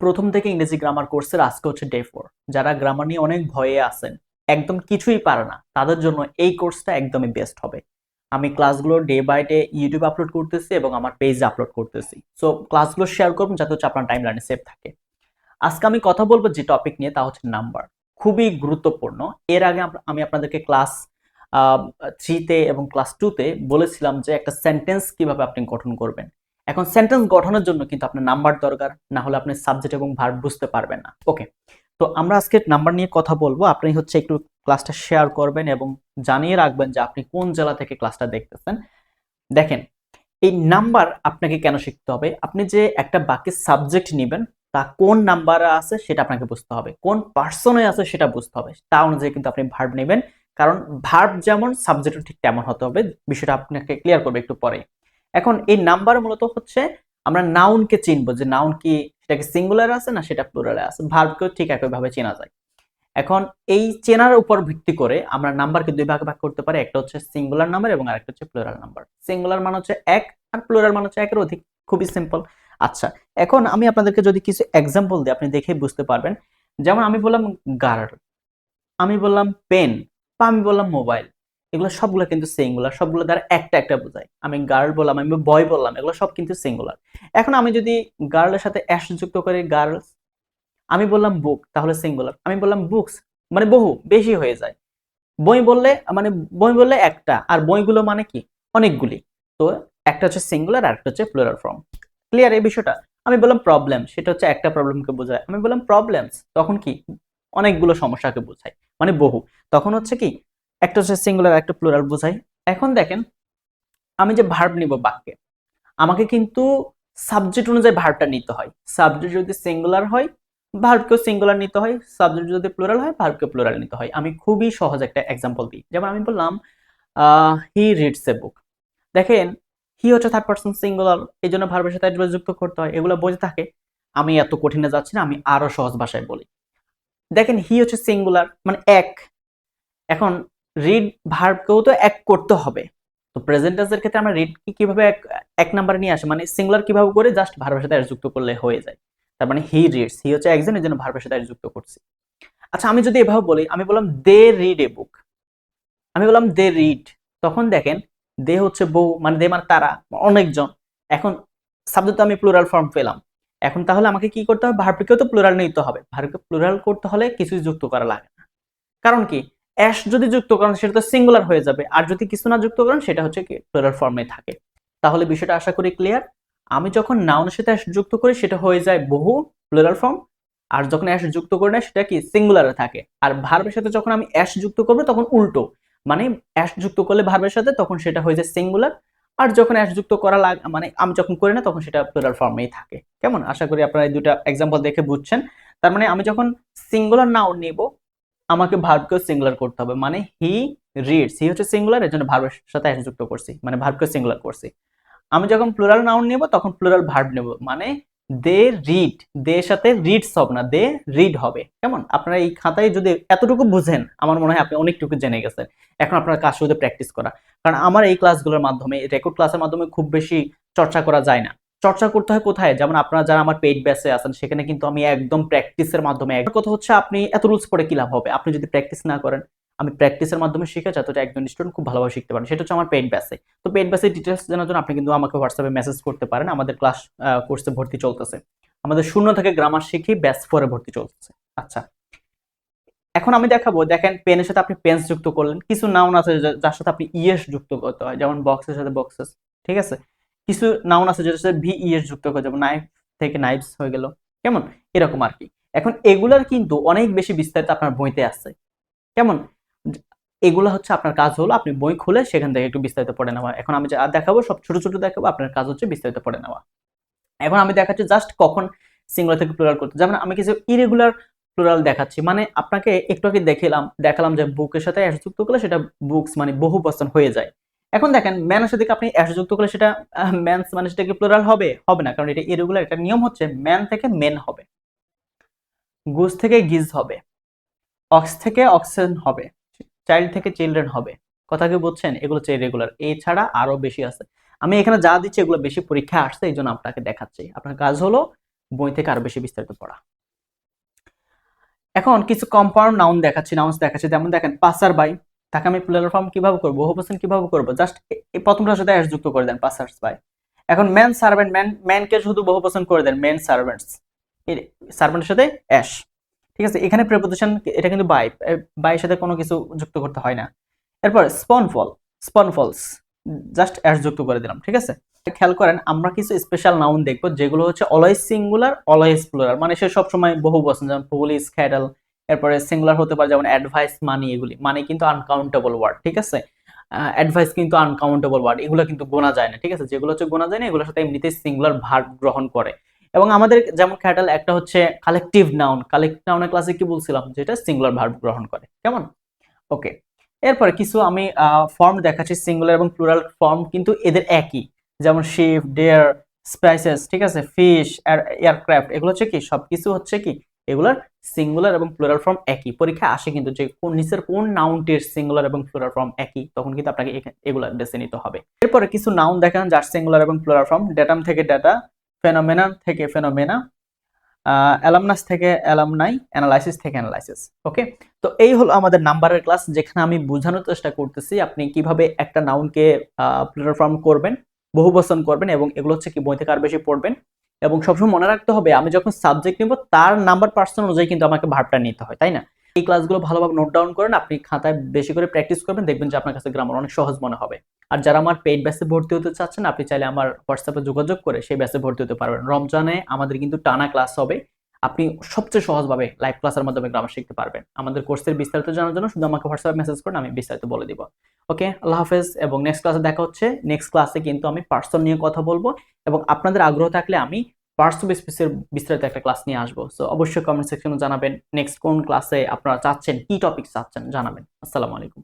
প্রথম থেকে ইংরেজি গ্রামার কোর্সের আজকে হচ্ছে ডে ফোর যারা গ্রামার নিয়ে অনেক ভয়ে আছেন, একদম কিছুই পারে না, তাদের জন্য এই কোর্সটা একদমই বেস্ট হবে। আমি ক্লাসগুলো day by day YouTube upload করতেছি এবং আমার পেজে আপলোড করতেছি। সো ক্লাসগুলো শেয়ার করবেন যাতে হচ্ছে আপনার টাইম লাইনে সেভ থাকে। আজকে আমি কথা বলব যে টপিক নিয়ে, তা হচ্ছে নাম্বার খুবই গুরুত্বপূর্ণ। এর আগে আমি আপনাদেরকে ক্লাস থ্রিতে এবং ক্লাস টুতে বলেছিলাম যে একটা সেন্টেন্স কীভাবে আপনি গঠন করবেন। এখন সেন্টেন্স গঠনের জন্য কিন্তু আপনার নাম্বার দরকার, না হলে আপনি সাবজেক্ট এবং ভার্ব বুঝতে পারবেন না। ওকে তো আমরা আজকে নাম্বার নিয়ে কথা বলব। আপনি হচ্ছে একটু ক্লাসটা শেয়ার করবেন এবং জানিয়ে রাখবেন যে আপনি কোন জেলা থেকে ক্লাসটা দেখতেছেন। দেখেন, এই নাম্বার আপনাকে কেন শিখতে হবে? আপনি যে একটা বাকি সাবজেক্ট নেবেন, তা কোন নাম্বারে আছে সেটা আপনাকে বুঝতে হবে। কোন পার্সনে আছে সেটা বুঝতে হবে। তা অনুযায়ী কিন্তু আপনি ভার্ব নেবেন। কারণ ভার্ব যেমন সাবজেক্টও ঠিক তেমন হতে হবে। বিষয়টা আপনাকে ক্লিয়ার করবে একটু পরে এখন এই নাম্বার মূলত হচ্ছে আমরা নাউনকে চিনবো, যে নাউন কি সেটা কি সিঙ্গুলার আছে না সেটা প্লুরালে আছে ভার্বকেও ঠিক একইভাবে চেনা যায়। এখন এই চেনার উপর ভিত্তি করে আমরা নাম্বারকে দুই ভাগে ভাগ করতে পারি, একটা হচ্ছে সিঙ্গুলার নাম্বার এবং আরেকটা হচ্ছে প্লুরাল নাম্বার সিঙ্গুলার মানে হচ্ছে এক আর প্লুরাল মানে হচ্ছে একের অধিক, খুবই সিম্পল আচ্ছা এখন আমি আপনাদেরকে যদি কিছু এক্সাম্পল দিই, আপনি দেখে বুঝতে পারবেন। যেমন আমি বললাম গার্ল আমি বললাম পেন বা আমি বললাম মোবাইল এগুলো সবগুলো কিন্তু সিঙ্গুলার সবগুলো দ্বারা একটা একটা বোঝায়। আমি গার্ল বললাম, আমি বয় বললাম, এগুলো সব কিন্তু সিঙ্গুলার এখন আমি যদি গার্লের সাথে অ্যাশ যুক্ত করি গার্লস আমি বললাম বুক তাহলে সিঙ্গুলার আমি বললাম বুকস মানে বহু, বেশি হয়ে যায়। বই বললে মানে বই বললে একটা, আর বইগুলো মানে কি? অনেকগুলি। তো একটা হচ্ছে সিঙ্গুলার আর একটা হচ্ছে প্লুরাল ফর্ম ক্লিয়ার এই বিষয়টা? আমি বললাম প্রবলেম সেটা হচ্ছে একটা প্রবলেমকে বোঝায়। আমি বললাম প্রবলেমস তখন কি? অনেকগুলো সমস্যাকে বোঝায় মানে বহু। তখন হচ্ছে কি? একটা হচ্ছে সিঙ্গুলার একটা প্লুরাল বোঝায় এখন দেখেন, আমি যে ভার্ব নিব বাক্যে, আমাকে কিন্তু সাবজেক্ট অনুযায়ী ভার্বটা নিতে হয়। সাবজেক্ট যদি সিঙ্গুলার হয় ভার্বকেও সিঙ্গুলার নিতে হয় সাবজেক্ট যদি প্লুরাল হয় ভার্বকে প্লুরাল নিতে হয়। আমি খুবই সহজ একটা এক্সাম্পল দিই। যেমন আমি বললাম হি রিডস এ বুক দেখেন হি হচ্ছে থার্ড পার্সন সিঙ্গুলার এই জন্য ভার্বের সাথে যুক্ত করতে হয়। এগুলো বোঝে থাকে, আমি এত কঠিনে যাচ্ছি না, আমি আরও সহজ ভাষায় বলি। দেখেন হি হচ্ছে সিঙ্গুলার মানে এক। এখন রিড ভার্বকেও তো এক করতে হবে। তো প্রেজেন্ট ক্ষেত্রে আমরা রিড কি কীভাবে এক এক নাম্বারে নিয়ে আসে? মানে সিঙ্গুলার কীভাবে করে? জাস্ট ভার্বের সাথে যুক্ত করলে হয়ে যায়। তার মানে হি রিডস হি হচ্ছে একজন এর জন্য ভার্বের সাথে যুক্ত করছি। আচ্ছা আমি যদি এভাবে বলি, আমি বললাম দে রিড এ বুক আমি বললাম দে রিড তখন দেখেন দে হচ্ছে বউ মানে দে মানে তারা, অনেকজন। এখন সাবজেক্ট আমি প্লুরাল ফর্ম পেলাম। এখন তাহলে আমাকে কি করতে হবে? ভার্বকেও তো প্লুরাল নিতে হবে। ভার্বকে প্লুরাল করতে হলে কিছুই যুক্ত করা লাগে না। কারণ কি? অ্যাশ যদি যুক্ত করেন, সেটা তো সিঙ্গুলার হয়ে যাবে। আর যদি কিছু না যুক্ত করেন, সেটা হচ্ছে প্লুরাল ফর্মে থাকে। তাহলে বিষয়টা আশা করি ক্লিয়ার আমি যখন নাউনের সাথে অ্যাশ যুক্ত করি, সেটা হয়ে যায় বহু প্লুরাল ফর্ম আর যখন অ্যাশ যুক্ত করি না, সেটা কি সিঙ্গুলারে থাকে। আর ভার্বের সাথে যখন আমি অ্যাশ যুক্ত করব, তখন উল্টো। মানে অ্যাশ যুক্ত করলে ভার্বের সাথে, তখন সেটা হয়ে যায় সিঙ্গুলার আর যখন অ্যাশ যুক্ত করা লাগ মানে আমি যখন করি না, তখন সেটা প্লুরাল ফর্মেই থাকে। কেমন? আশা করি আপনারা এই দুটা এক্সাম্পল দেখে বুঝছেন। তার মানে আমি যখন সিঙ্গুলার নাউন নিব আমাকে ভার্বকেও সিঙ্গুলার করতে হবে। মানে হি রিডস হি হচ্ছে সিঙ্গুলার এর জন্য ভার্বের সাথে যুক্ত করছি। মানে ভার্বকে সিঙ্গুলার করছি। আমি যখন প্লুরাল নাউন নেব, তখন প্লুরাল ভার্ব নেব। মানে দে রিড দে সাথে রিডস হবে না দে রিড হবে। কেমন? আপনারা এই খাতায় যদি এতটুকু বুঝেন, আমার মনে হয় আপনি অনেকটুকু জেনে গেছেন। এখন আপনার কাজ শুধু প্র্যাকটিস করা। কারণ আমার এই ক্লাসগুলোর মাধ্যমে রেকর্ড ক্লাসের মাধ্যমে খুব বেশি চর্চা করা যায় না। চর্চা করতে হয় কোথায়? যেমন আপনারা যারা আমার পেইড ব্যাচে আছেন, সেখানে কিন্তু আমি একদম প্র্যাকটিসের মাধ্যমে কথা হচ্ছে আপনি এত রুলস পড়ে কি লাভ হবে? আপনি যদি প্র্যাকটিস না করেন, আমি প্র্যাকটিসের মাধ্যমে শিখে যাতে একজন স্টুডেন্ট খুব ভালোভাবে শিখতে পারেন। সেটা হচ্ছে আমার পেইড ব্যাচে তো পেইড ব্যাচের ডিটেলস জানার জন্য আপনি কিন্তু আমাকে হোয়াটসঅ্যাপে মেসেজ করতে পারেন। আমাদের ক্লাস কোর্সে ভর্তি চলতেছে। আমাদের শূন্য থেকে গ্রামার শিখি ব্যাচ ফোরে ভর্তি চলতেছে। আচ্ছা। এখন আমি দেখাবো, দেখেন পেনের সাথে আপনি পেন্স যুক্ত করলেন। কিছু নাউন আছে যার সাথে আপনি ইয়েস যুক্ত করতে হয়, যেমন বক্সের সাথে বক্সেস ঠিক আছে? কিছু নাউন আছে যেটার সাথে ভি ইএস যুক্ত করে যেমন নাইফ থেকে নাইফস হয়ে গেল। কেমন? এরকম আর কি। এখন এগুলার কিন্তু অনেক বেশি বিস্তারিত আপনার বইতে আছে। কেমন? এগুলো হচ্ছে আপনার কাজ হলো আপনি বই খুলে সেখান থেকে একটু বিস্তারিত পড়ে নেওয়া। এখন আমি যা দেখাবো, সব ছোট ছোট দেখাবো, আপনার কাজ হচ্ছে বিস্তারিত পড়ে নেওয়া। এখন আমি দেখাচ্ছি জাস্ট কখন সিঙ্গুলার থেকে প্লুরাল করতে। যেমন আমি কিছু ইরেগুলার প্লুরাল দেখাচ্ছি মানে আপনাকে একটু আগে দেখিলাম, দেখালাম যে বুকের সাথে যুক্ত করলে সেটা বুকস মানে বহু বচন হয়ে যায়। এখন দেখেন ম্যানের সাথে আপনি অ্যাশ যুক্ত করলে সেটা ম্যানস মানে সেটা কি প্লুরাল হবে? হবে না, কারণ এটা ইরেগুলার একটা নিয়ম হচ্ছে ম্যান থেকে মেন হবে। গুজ থেকে গিজ হবে। অক্স থেকে অক্সেন হবে। চাইল্ড থেকে চিলড্রেন হবে। কথা কি বুঝছেন? এগুলো হচ্ছে রেগুলার এছাড়া আরও বেশি আছে। আমি এখানে যা দিচ্ছি এগুলো বেশি পরীক্ষা আসছে, এই জন্য আপনাকে দেখাচ্ছি। আপনার কাজ হলো বই থেকে আরও বেশি বিস্তারিত পড়া। এখন কিছু কম্পাউন্ড নাউন দেখাচ্ছি। নাউন্স দেখাচ্ছি। যেমন দেখেন পাসার বাই তাকে আমি প্লুরাল ফর্ম কীভাবে করব? বহুবচন কীভাবে করব? জাস্ট এই প্রথমটার সাথে অ্যাস যুক্ত করে দেন পাসার্স বাই এখন ম্যান সার্ভেন্ট ম্যান ম্যানকে শুধু বহুবচন করে দেন ম্যান সার্ভেন্টস সার্ভেন্টের সাথে অ্যাশ ঠিক আছে? এখানে প্রেপোজিশন এটা কিন্তু বাই বাইয়ের সাথে কোনো কিছু যুক্ত করতে হয় না। এরপর স্পনফল স্পনফলস জাস্ট অ্যাশ যুক্ত করে দিলাম, ঠিক আছে? খেয়াল করেন, আমরা কিছু স্পেশাল নাউন দেখব, যেগুলো হচ্ছে অলওয়েজ সিঙ্গুলার অলওয়েজ প্লুরাল মানে সে সবসময় বহু বচন যেমন পুলিশ ক্যাডল এরপরে সিঙ্গুলার হতে পারে যেমন অ্যাডভাইস মানি এগুলি। মানে কিন্তু আনকাউন্টেবল ওয়ার্ড ঠিক আছে? অ্যাডভাইস কিন্তু আনকাউন্টেবল ওয়ার্ড এগুলো কিন্তু গোনা যায় না, ঠিক আছে? যেগুলো হচ্ছে গোনা যায় না, এগুলোর সাথে এমনিতেই সিঙ্গুলার ভার্ব গ্রহণ করে। এবং আমাদের যেমন ক্যাটাল একটা হচ্ছে কালেকটিভ নাউন কালেক্টিভ নাউনের ক্লাসে কি বলছিলাম? যেটা সিঙ্গুলার ভার্ব গ্রহণ করে, কেমন? ওকে এরপরে কিছু আমি ফর্ম দেখাচ্ছি সিঙ্গুলার এবং প্লুরাল ফর্ম কিন্তু এদের একই। যেমন শিপ ডেয়ার স্পাইসেস ঠিক আছে? ফিশ এয়ারক্রাফট এগুলো হচ্ছে কি? সবকিছু হচ্ছে কি? এগুলার সিঙ্গুলার এবং প্লুরাল ফর্ম একই। পরীক্ষা আসে কিন্তু যে কোন নিচের কোন নাউনটির সিঙ্গুলার এবং প্লুরাল ফর্ম একই, তখন কিন্তু আপনাকে এগুলা বেছে নিতে হবে। এরপরে কিছু নাউন দেখান যার সিঙ্গুলার এবং প্লুরাল ফর্ম ডেটাম থেকে ডেটা ফেনোমেনা থেকে ফেনোমেনা অ্যালামনাস থেকে অ্যালামনাই অ্যানালাইসিস থেকে অ্যানালাইসিস ওকে তো এই হলো আমাদের নাম্বারের ক্লাস যেখানে আমি বোঝানোর চেষ্টা করতেছি আপনি কীভাবে একটা নাউনকে প্লুরাল ফর্ম করবেন বহু বচন করবেন এবং এগুলো হচ্ছে কি বই থেকে আর বেশি পড়বেন এবং সবসময় মনে রাখতে হবে, আমি যখন সাবজেক্ট নিব, তার নাম্বার পার্সন অনুযায়ী কিন্তু আমাকে ভাবটা নিতে হয়, তাই না? এই ক্লাসগুলো ভালোভাবে নোট ডাউন করেন আপনি খাতায় বেশি করে প্র্যাকটিস করবেন, দেখবেন যে আপনার কাছে গ্রামার অনেক সহজ মনে হবে। আর যারা আমার পেইড ব্যাসে ভর্তি হতে চাচ্ছেন, আপনি চাইলে আমার হোয়াটসঅ্যাপে যোগাযোগ করে সেই ব্যাচে ভর্তি হতে পারবেন। রমজানে আমাদের কিন্তু টানা ক্লাস হবে আপনি সবচেয়ে সহজভাবে লাইভ ক্লাসের মাধ্যমে গ্রামার শিখতে পারবেন। আমাদের কোর্সের বিস্তারিত জানার জন্য শুধু আমাকে হোয়াটসঅ্যাপ মেসেজ করুন, আমি বিস্তারিত বলে দিব। ওকে আল্লাহ হাফেজ, এবং নেক্সট ক্লাসে দেখা হচ্ছে। নেক্সট ক্লাসে কিন্তু আমি পার্সন নিয়ে কথা বলব, এবং আপনাদের আগ্রহ থাকলে আমি পার্টস স্পেসের বিস্তারিত একটা ক্লাস নিয়ে আসব। সো অবশ্যই কমেন্ট সেকশনে জানাবেন। নেক্সট কোন ক্লাসে আপনারা চাচ্ছেন, কি টপিক চাচ্ছেন, জানাবেন। আসসালামু আলাইকুম।